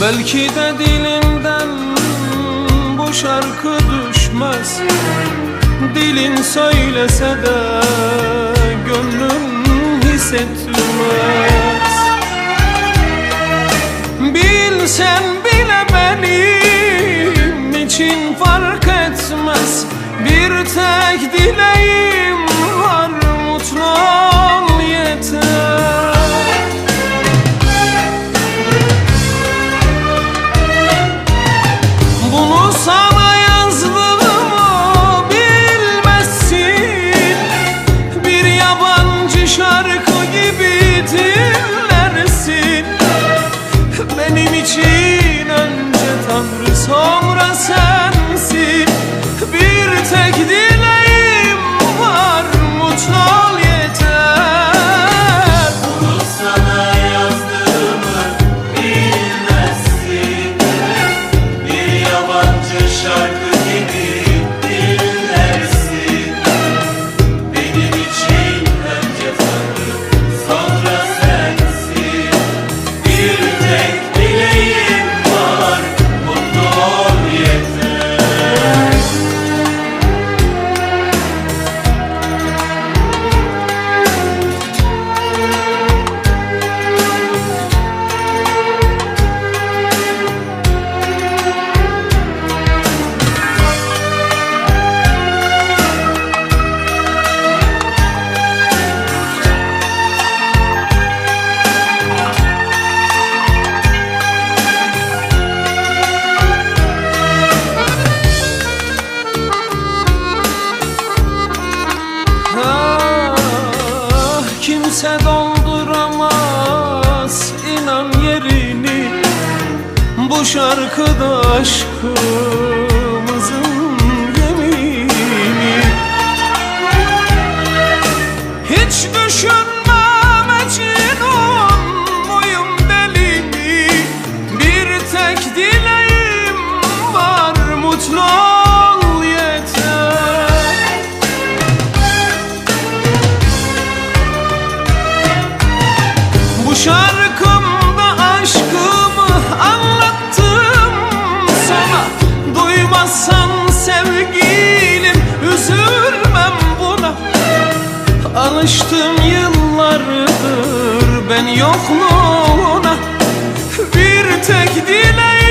Belki de dilimden bu şarkı düşmez. Dilin söylese de gönlün hissetmez. Bilsen bile benim için fark etmez? Bir tek dileğim var mutlu ol yeter Benim için önce Tanrı sonra sensin. Bir tek dileğim kimse dolduramaz inan yerini Bu şarkıda aşkımızın Alıştım yıllardır ben yokluğuna. Bir tek dileğim